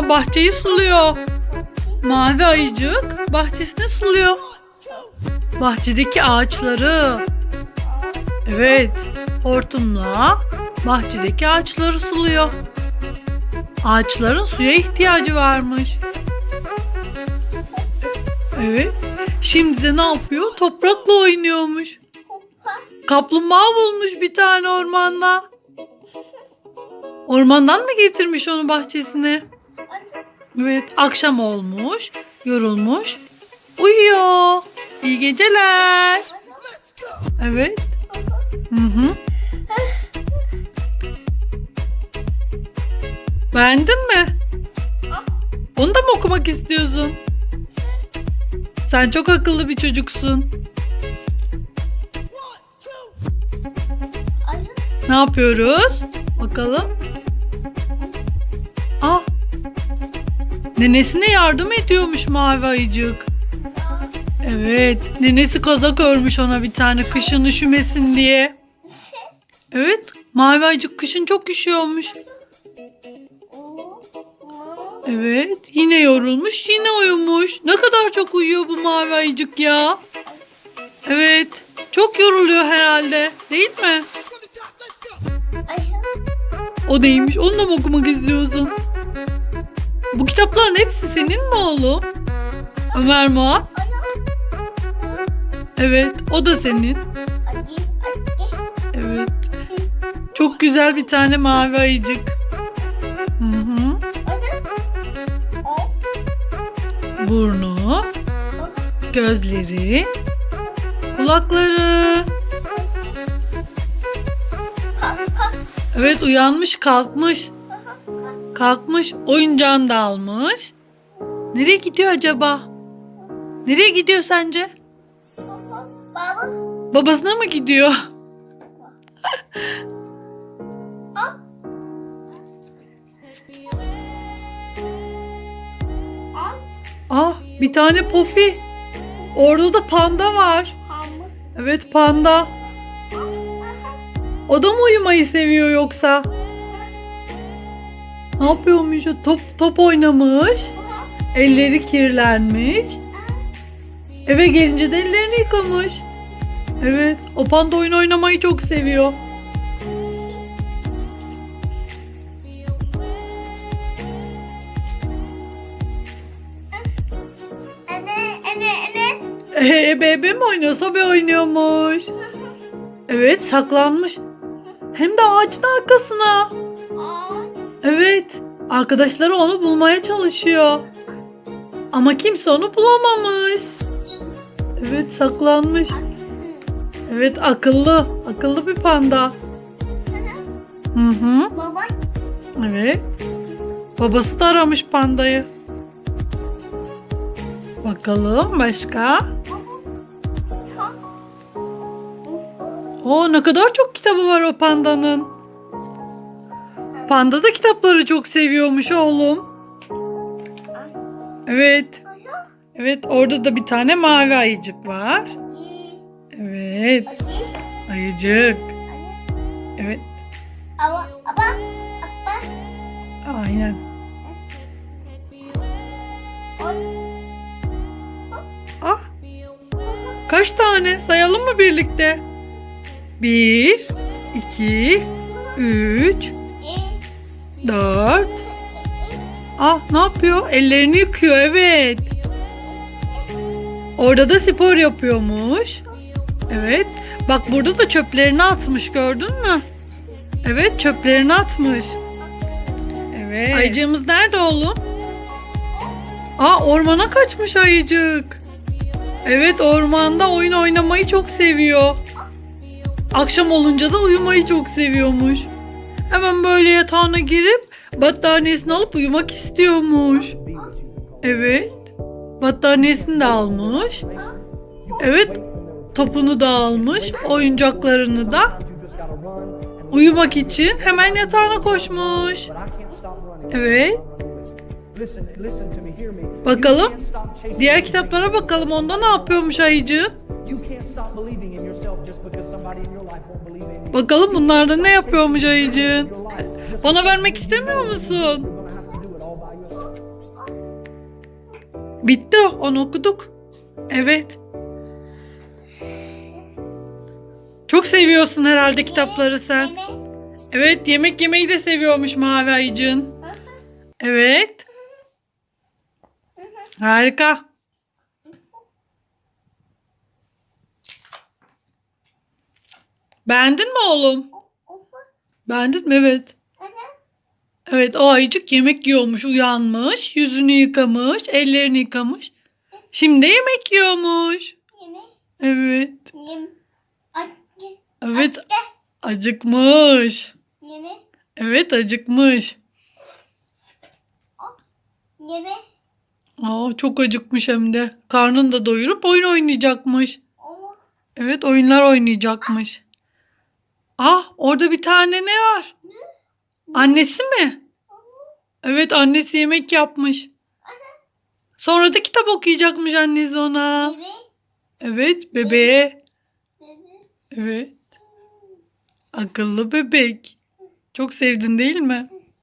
Aa bahçeyi suluyor. Mavi ayıcık bahçesini suluyor. Bahçedeki ağaçları. Evet, hortumla bahçedeki ağaçları suluyor. Ağaçların suya ihtiyacı varmış. Evet. Şimdi de ne yapıyor? Toprakla oynuyormuş. Kaplumbağa bulmuş bir tane ormanda. Ormandan mı getirmiş onu bahçesine? Evet, akşam olmuş, yorulmuş, uyuyor. İyi geceler. Evet. Hı hı. Beğendin mi? Onu da mı okumak istiyorsun? Sen çok akıllı bir çocuksun. Ne yapıyoruz? Bakalım. Nenesine yardım ediyormuş mavi ayıcık. Evet. Nenesi kazak örmüş ona bir tane kışın üşümesin diye. Evet. Mavi ayıcık kışın çok üşüyormuş. Evet. Yine yorulmuş. Yine uyumuş. Ne kadar çok uyuyor bu mavi ayıcık ya. Evet. Çok yoruluyor herhalde. Değil mi? O neymiş? Onu da mı okumak istiyorsun? Bu kitapların hepsi senin mi oğlum? Ömer Muaz? Evet. O da senin. Evet. Çok güzel bir tane mavi ayıcık. Hı. Burnu, gözleri, kulakları. Evet uyanmış kalkmış. Kalkmış oyuncağını da almış. Nereye gidiyor acaba? Nereye gidiyor sence? Baba. Babasına mı gidiyor? Ah bir tane pofi. Orada da panda var. Hamur. Evet panda. O da mı uyumayı seviyor yoksa? Ne yapıyormuş o? Top, top oynamış. Elleri kirlenmiş. Eve gelince de ellerini yıkamış. Evet o panda oyun oynamayı çok seviyor. Ee, bebe mi oynuyor? Sobe oynuyormuş. Evet saklanmış. Hem de ağacın arkasına. Aa, Evet. Arkadaşları onu bulmaya çalışıyor. Ama kimse onu bulamamış. Evet saklanmış. Evet akıllı. Akıllı bir panda. Hı hı. baba. Evet. Babası da aramış pandayı. Bakalım başka. Oo ne kadar çok kitabı var o pandanın. Panda da kitapları çok seviyormuş oğlum. Evet. Evet orada da bir tane mavi ayıcık var. Evet ayıcık. Evet Aba, aba, aba. aynen. Ah. Kaç tane? Sayalım mı birlikte? Bir, iki, üç, dört. Ah ne yapıyor? Ellerini yıkıyor evet. Orada da spor yapıyormuş. Evet. Bak burada da çöplerini atmış gördün mü? Evet çöplerini atmış. Evet. Ayıcığımız nerede oğlum? Aa ormana kaçmış ayıcık. Evet ormanda oyun oynamayı çok seviyor. Akşam olunca da uyumayı çok seviyormuş. Hemen böyle yatağına girip battaniyesini alıp uyumak istiyormuş. Evet. Battaniyesini de almış. Evet. Topunu da almış. Oyuncaklarını da. Uyumak için hemen yatağına koşmuş. Evet. Bakalım. Diğer kitaplara bakalım. Onda ne yapıyormuş ayıcı? Bakalım bunlarda ne yapıyormuş ayıcığın? Bana vermek istemiyor musun? Bitti. Onu okuduk. Evet. Çok seviyorsun herhalde kitapları sen. Evet yemek yemeyi de seviyormuş Mavi Ayıcığın. Evet. Harika. Beğendin mi oğlum? Beğendin mi? Evet. Evet o ayıcık yemek yiyormuş, uyanmış, yüzünü yıkamış, ellerini yıkamış. Şimdi yemek yiyormuş. Evet. Evet Acı. acıkmış. Evet acıkmış. Yemek. Aa, çok acıkmış hem de. Karnını da doyurup oyun oynayacakmış. Evet oyunlar oynayacakmış. Ah orada bir tane ne var? Annesi mi? Evet annesi yemek yapmış. Sonra da kitap okuyacakmış annesi ona. Evet bebeğe. Evet. Akıllı bebek. Çok sevdin değil mi?